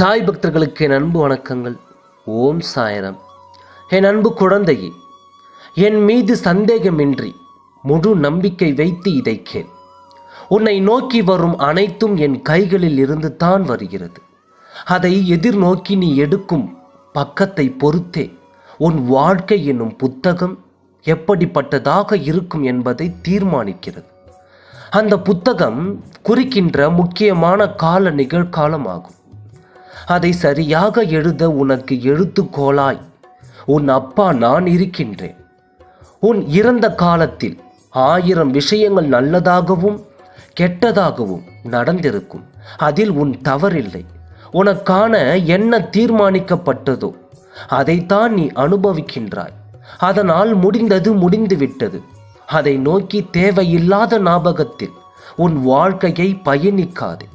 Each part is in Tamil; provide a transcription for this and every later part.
சாய் பக்தர்களுக்கு என் அன்பு வணக்கங்கள். ஓம் சாயரம். என் அன்பு குழந்தையே என் மீது சந்தேகமின்றி முழு நம்பிக்கை வைத்து இதை கேள். உன்னை நோக்கி வரும் அனைத்தும் என் கைகளில் இருந்து தான் வருகிறது. அதை எதிர்நோக்கி நீ எடுக்கும் பக்கத்தை பொறுத்தே உன் வாழ்க்கை என்னும் புத்தகம் எப்படிப்பட்டதாக இருக்கும் என்பதை தீர்மானிக்கிறது. அந்த புத்தகம் குறிக்கின்ற முக்கியமான கால நிகழ்காலமாகும் அதை சரியாக எழுத உனக்கு எழுத்துக்கோளாய். உன் அப்பா நான் இருக்கின்றேன். உன் இறந்த காலத்தில் ஆயிரம் விஷயங்கள் நல்லதாகவும் கெட்டதாகவும் நடந்திருக்கும். அதில் உன் தவறில்லை. உனக்கான என்ன தீர்மானிக்கப்பட்டதோ அதைத்தான் நீ அனுபவிக்கின்றாய். அதனால் முடிந்தது முடிந்துவிட்டது. அதை நோக்கி தேவையில்லாத ஞாபகத்தில் உன் வாழ்க்கையை பயணிக்காதே.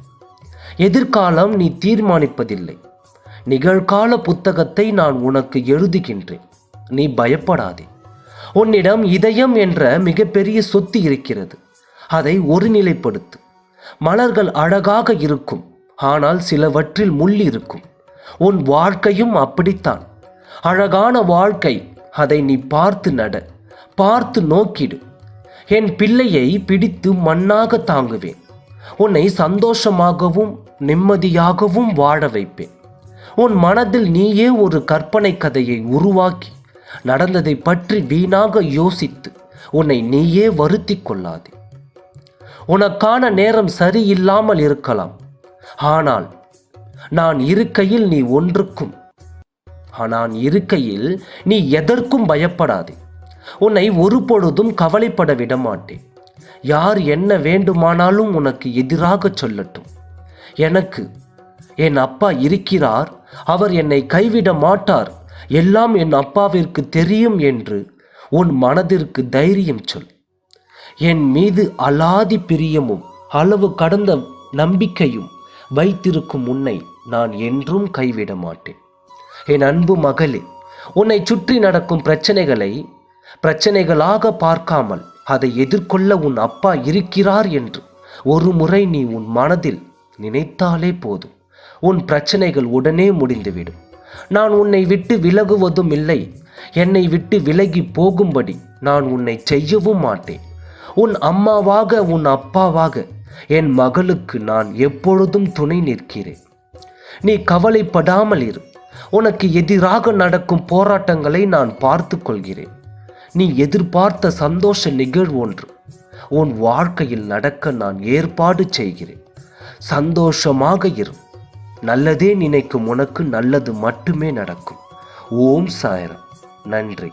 எதிர்காலம் நீ தீர்மானிப்பதில்லை. நிகழ்கால புத்தகத்தை நான் உனக்கு எழுதுகின்றேன். நீ பயப்படாதே. உன்னிடம் இதயம் என்ற மிகப்பெரிய சொத்து இருக்கிறது. அதை ஒருநிலைப்படுத்து. மலர்கள் அழகாக இருக்கும். ஆனால் சிலவற்றில் முள் இருக்கும். உன் வாழ்க்கையும் அப்படித்தான். அழகான வாழ்க்கை. அதை நீ பார்த்து நட. பார்த்து நோக்கிடு. என் பிள்ளையை பிடித்து மண்ணாக தாங்குவேன். உன்னை சந்தோஷமாகவும் நிம்மதியாகவும் வாழ வைப்பேன். உன் மனதில் நீயே ஒரு கற்பனை கதையை உருவாக்கி நடந்ததை பற்றி வீணாக யோசித்து உன்னை நீயே வருத்திக் கொள்ளாதே. உனக்கான நேரம் சரியில்லாமல் இருக்கலாம். ஆனால் நான் இருக்கையில் நீ ஒன்றுக்கும் நான் இருக்கையில் நீ எதற்கும் பயப்படாதே. உன்னை ஒரு பொழுதும் கவலைப்பட விட மாட்டேன். யார் என்ன வேண்டுமானாலும் உனக்கு எதிராக சொல்லட்டும். எனக்கு என் அப்பா இருக்கிறார் அவர் என்னை கைவிட மாட்டார் எல்லாம் என் அப்பாவிற்கு தெரியும் என்று உன் மனதிற்கு தைரியம் சொல். என் மீது அலாதி பிரியமும் அளவு கடந்த நம்பிக்கையும் வைத்திருக்கும் உன்னை நான் என்றும் கைவிட மாட்டேன். என் அன்பு மகளே உன்னை சுற்றி நடக்கும் பிரச்சனைகளை பிரச்சனைகளாக பார்க்காமல் அதை எதிர்கொள்ள உன் அப்பா இருக்கிறார் என்று ஒரு முறை நீ உன் மனதில் நினைத்தாலே போதும். உன் பிரச்சனைகள் உடனே முடிந்துவிடும். நான் உன்னை விட்டு விலகுவதும் இல்லை. என்னை விட்டு விலகி போகும்படி நான் உன்னை செய்யவும் மாட்டேன். உன் அம்மாவாக உன் அப்பாவாக என் மகளுக்கு நான் எப்பொழுதும் துணை நிற்கிறேன். நீ கவலைப்படாமல் இரு. உனக்கு எதிராக நடக்கும் போராட்டங்களை நான் பார்த்து கொள்கிறேன் நீ எதிர்பார்த்த சந்தோஷ நிகழ்வு ஒன்று. உன் வாழ்க்கையில் நடக்க நான் ஏற்பாடு செய்கிறேன். சந்தோஷமாக இரு. நல்லதே நினைக்கும் உனக்கு நல்லது மட்டுமே நடக்கும். ஓம் சாயரம். நன்றி.